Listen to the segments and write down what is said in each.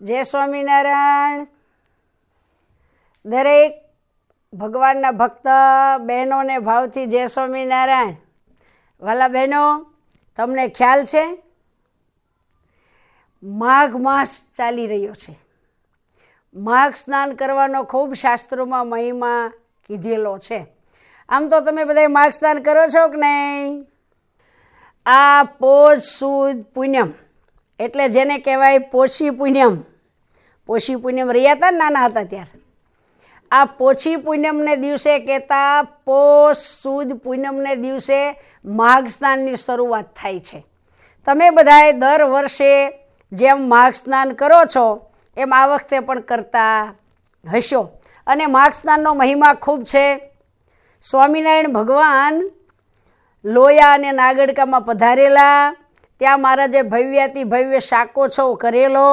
જય સ્વામિનારાયણ. દરેક ભગવાનના ભક્ત બહેનોને ભાવથી જય સ્વામિનારાયણ. વાલા બહેનો, તમને ખ્યાલ છે? માઘ માસ ચાલી રહ્યો છે. માઘ સ્નાન કરવાનો ખૂબ શાસ્ત્રોમાં મહિમા કીધેલો છે. આમ તો તમે બધા માઘ સ્નાન કરો છો કે નહીં? આ પોષ સુદ પુણ્યમ, એટલે જેને કહેવાય પોષી પૂનમ પોષી પૂનમ રહ્યા હતા નાના હતા ત્યારે. આ પોછી પૂનમને દિવસે કહેતા પોષ સુદ પૂનમને દિવસે માઘ સ્નાનની શરૂઆત થાય છે. તમે બધાએ દર વર્ષે જેમ માઘ સ્નાન કરો છો, એમ આ વખતે પણ કરતા હશો. અને માઘ સ્નાનનો મહિમા ખૂબ છે. સ્વામિનારાયણ ભગવાન લોયા અને નાગડકામાં પધારેલા ત્યાં મહારાજે ભવ્યાતિ ભવ્ય શાકોત્સવ કરેલો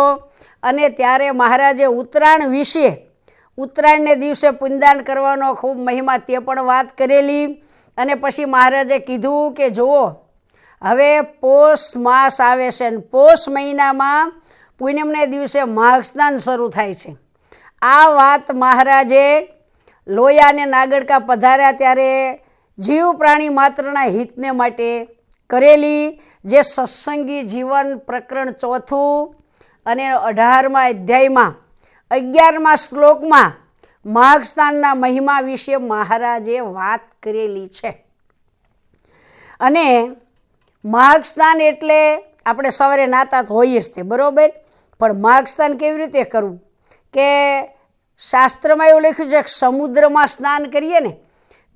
અને ત્યારે મહારાજે ઉત્તરાયણ વિશે, ઉત્તરાયણને દિવસે પુનદાન કરવાનો ખૂબ મહિમા તે પણ વાત કરેલી અને પછી મહારાજે કીધું કે જુઓ, હવે પોષ માસ આવે છે અને પોષ મહિનામાં પૂનમને દિવસે માઘ સ્નાન શરૂ થાય છે. આ વાત મહારાજે લોયા અને નાગડકા પધાર્યા ત્યારે જીવ પ્રાણી માત્રના હિતને માટે કરેલી જે સત્સંગી જીવન પ્રકરણ ચોથું અને અઢારમા અધ્યાયમાં અગિયારમા શ્લોકમાં માઘ મહિમા વિશે મહારાજે વાત કરેલી છે. અને માઘ એટલે આપણે સવારે નાતા તો હોઈએ જ તે, બરાબર? પણ માઘ કેવી રીતે કરવું? કે શાસ્ત્રમાં એવું લખ્યું છે કે સમુદ્રમાં સ્નાન કરીએ ને,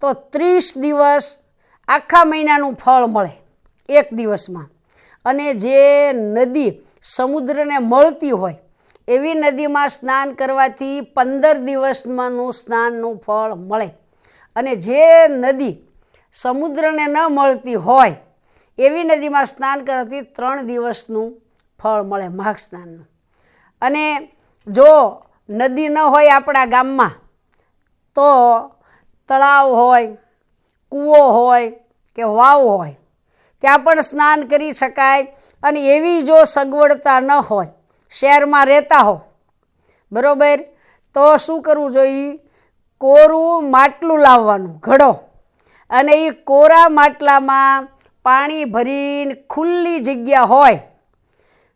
તો ત્રીસ દિવસ આખા મહિનાનું ફળ મળે. એક દિવસમાં. અને જે નદી સમુદ્રને મળતી હોય, એવી નદીમાં સ્નાન કરવાથી પંદર દિવસમાંનું સ્નાનનું ફળ મળે. અને જે નદી સમુદ્રને ન મળતી હોય, એવી નદીમાં સ્નાન કરવાથી ત્રણ દિવસનું ફળ મળે માઘ સ્નાનનું. અને જો નદી ન હોય આપણા ગામમાં, તો તળાવ હોય, કૂવો હોય કે વાવ હોય ત્યાં પણ સ્નાન કરી શકાય અને એવી જો સગવડતા ન હોય, શહેરમાં રહેતા હો. બરાબર? તો શું કરવું જોઈએ? કોરું માટલું લાવવાનું, ઘડો. અને એ કોરા માટલામાં પાણી ભરીને ખુલ્લી જગ્યા હોય.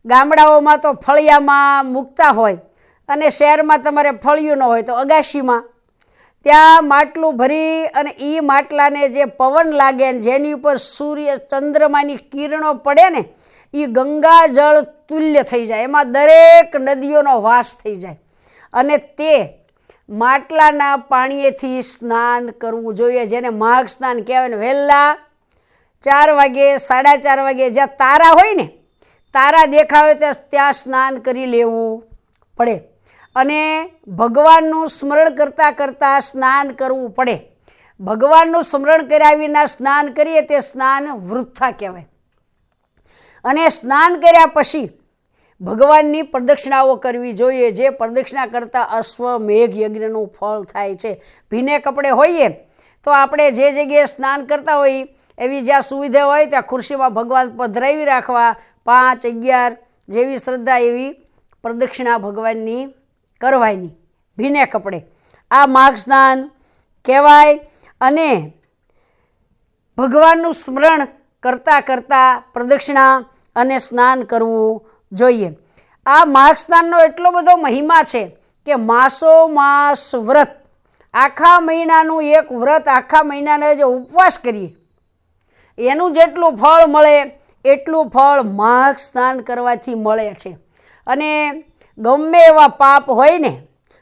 ગામડાઓમાં તો ફળિયામાં મૂકતા હોય અને શહેરમાં તમારે ફળિયું ન હોય તો અગાશીમાં ત્યાં માટલું ભરી અને એ માટલાને જે પવન લાગે ને જેની ઉપર સૂર્ય ચંદ્રમાની કિરણો પડે ને એ ગંગા જળ તુલ્ય થઈ જાય. એમાં દરેક નદીઓનો વાસ થઈ જાય. અને તે માટલાના પાણીએથી સ્નાન કરવું જોઈએ. જેને માઘ સ્નાન કહેવાય ને, વહેલા ચાર વાગે, સાડા ચાર વાગે જ્યાં તારા હોય ને, તારા દેખાવે ત્યાં ત્યાં સ્નાન કરી લેવું પડે. અને ભગવાનનું સ્મરણ કરતાં કરતાં સ્નાન કરવું પડે. ભગવાનનું સ્મરણ કર્યા વિના સ્નાન કરીએ તે સ્નાન વૃથા કહેવાય. અને સ્નાન કર્યા પછી ભગવાનની પ્રદક્ષિણાઓ કરવી જોઈએ. જે પ્રદક્ષિણા કરતાં અશ્વમેઘ યજ્ઞનું ફળ થાય છે. ભીને કપડે હોઈએ તો આપણે જે જગ્યાએ સ્નાન કરતા હોઈએ એવી જ્યાં સુવિધા હોય ત્યાં ખુરશીમાં ભગવાન પધરાવી રાખવા પાંચ અગિયાર જેવી શ્રદ્ધા એવી પ્રદક્ષિણા ભગવાનની કરવાની ભીને કપડે. આ માઘ સ્નાન કહેવાય અને ભગવાનનું સ્મરણ કરતાં કરતાં પ્રદક્ષિણા અને સ્નાન કરવું જોઈએ. આ માઘ એટલો બધો મહિમા છે કે માસો માસ વ્રત. આખા મહિનાનું એક વ્રત આખા મહિનાને જે ઉપવાસ કરીએ. એનું જેટલું ફળ મળે, એટલું ફળ માઘ સ્નાન કરવાથી મળે છે. અને ગમે એવા પાપ હોય ને,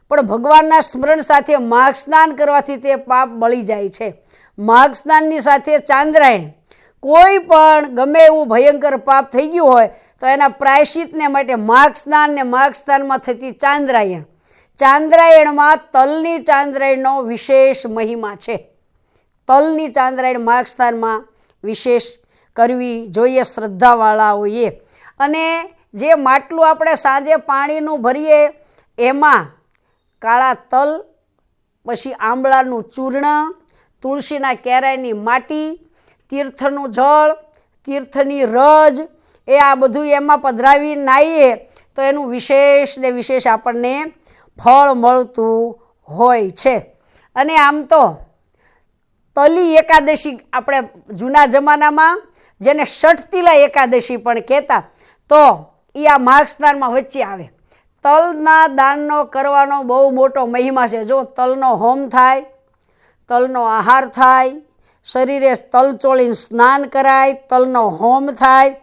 પણ ભગવાનના સ્મરણ સાથે માર્ગ સ્નાન કરવાથી તે પાપ બળી જાય છે. માર્ગ સ્નાનની સાથે ચાંદ્રાયણ, કોઈ પણ ગમે એવું ભયંકર પાપ થઈ ગયું હોય, તો એના પ્રાયશ્ચિતને માટે માર્ગ સ્નાન ને માર્ગ સ્નાનમાં થતી ચાંદ્રાયણ. ચાંદ્રાયણમાં તલની ચાંદ્રાયણનો વિશેષ મહિમા છે. તલની ચાંદ્રાયણ માર્ગ સ્નાનમાં વિશેષ કરવી જોઈએ શ્રદ્ધાવાળાઓએ. અને જે માટલું આપણે સાંજે પાણીનું ભરીએ, એમાં કાળા તલ, પછી આંબળાનું ચૂર્ણ, તુલસીના કેરાયની માટી, તીર્થનું જળ, તીર્થની રજ, એ આ બધું એમાં પધરાવી નાહીએ તો એનું વિશેષ ને વિશેષ આપણને ફળ મળતું હોય છે. અને આમ તો તલી એકાદશી આપણે જૂના જમાનામાં જેને ષઠતિલા એકાદશી પણ કહેતા, તો એ આ માઘ સ્નાનમાં વચ્ચે આવે. તલના દાનનો કરવાનો બહુ મોટો મહિમા છે. જો તલનો હોમ થાય, તલનો આહાર થાય, શરીરે તલ ચોળીને સ્નાન કરાય, તલનો હોમ થાય,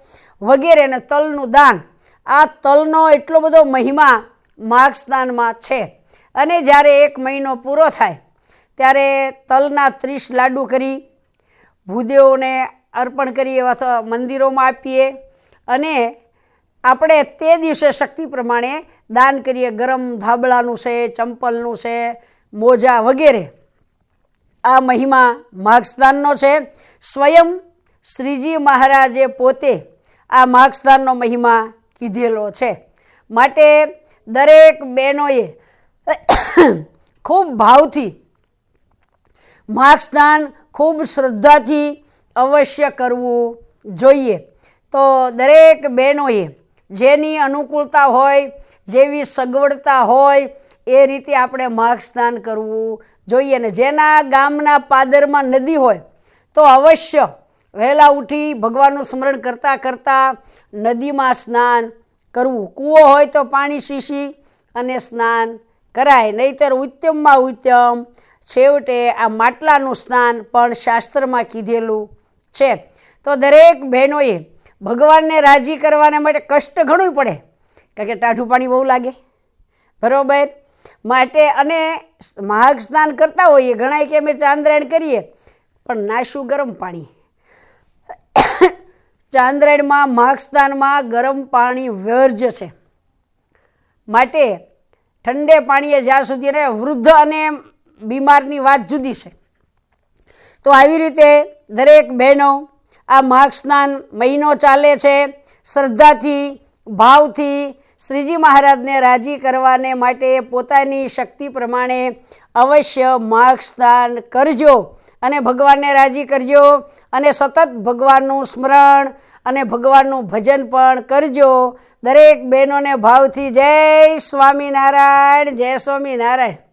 વગેરે ને તલનું દાન, આ તલનો એટલો બધો મહિમા માઘ સ્નાનમાં છે. અને જ્યારે એક મહિનો પૂરો થાય, ત્યારે તલના ત્રીસ લાડુ કરી, ભૂદેવોને અર્પણ કરીએ અથવા મંદિરોમાં આપીએ. અને આપણે તે દિવસે શક્તિ પ્રમાણે દાન કરીએ. ગરમ ધાબળાનું છે, ચંપલનું છે, મોજા વગેરે. આ મહિમા માઘસ્નાનનો છે. સ્વયં શ્રીજી મહારાજે પોતે આ માઘસ્નાનનો મહિમા કીધેલો છે. માટે દરેક બહેનોએ ખૂબ ભાવથી માઘ સ્નાન ખૂબ શ્રદ્ધાથી અવશ્ય કરવું જોઈએ. તો દરેક બહેનોએ જેની અનુકૂળતા હોય, જેવી સગવડતા હોય, એ રીતે આપણે માઘ સ્નાન કરવું જોઈએ. ને જેના ગામના પાદરમાં નદી હોય, તો અવશ્ય વહેલા ઉઠી ભગવાનનું સ્મરણ કરતાં કરતાં નદીમાં સ્નાન કરવું. કૂવો હોય તો પાણી શીશી અને સ્નાન કરાય. નહીતર ઉત્તમમાં ઉત્તમ છેવટે આ માટલાનું સ્નાન પણ શાસ્ત્રમાં કીધેલું છે. તો દરેક બહેનોએ ભગવાનને રાજી કરવાના માટે કષ્ટ ઘણું પડે. કારણ કે ટાઢું પાણી બહુ લાગે. બરાબર? માટે અને મહાગ સ્નાન કરતા હોઈએ ઘણા કે અમે ચાંદ્રાયણ કરીએ, પણ નાશું ગરમ પાણી. ચાંદ્રાયણમાં મહાગ સ્નાનમાં ગરમ પાણી વ્યર્જ છે. માટે ઠંડે પાણીએ જ્યાં સુધી અને વૃદ્ધ અને બીમારની વાત જુદી છે. તો આવી રીતે દરેક બહેનો આ માર્ગ સ્નાન મહિનો ચાલે છે. શ્રદ્ધાથી, ભાવથી શ્રીજી મહારાજને રાજી કરવાને માટે પોતાની શક્તિ પ્રમાણે અવશ્ય માર્ગ સ્નાન કરજો અને ભગવાનને રાજી કરજો અને સતત ભગવાનનું સ્મરણ અને ભગવાનનું ભજન પણ કરજો. દરેક બહેનોને ભાવથી જય સ્વામિનારાયણ જય સ્વામિનારાયણ.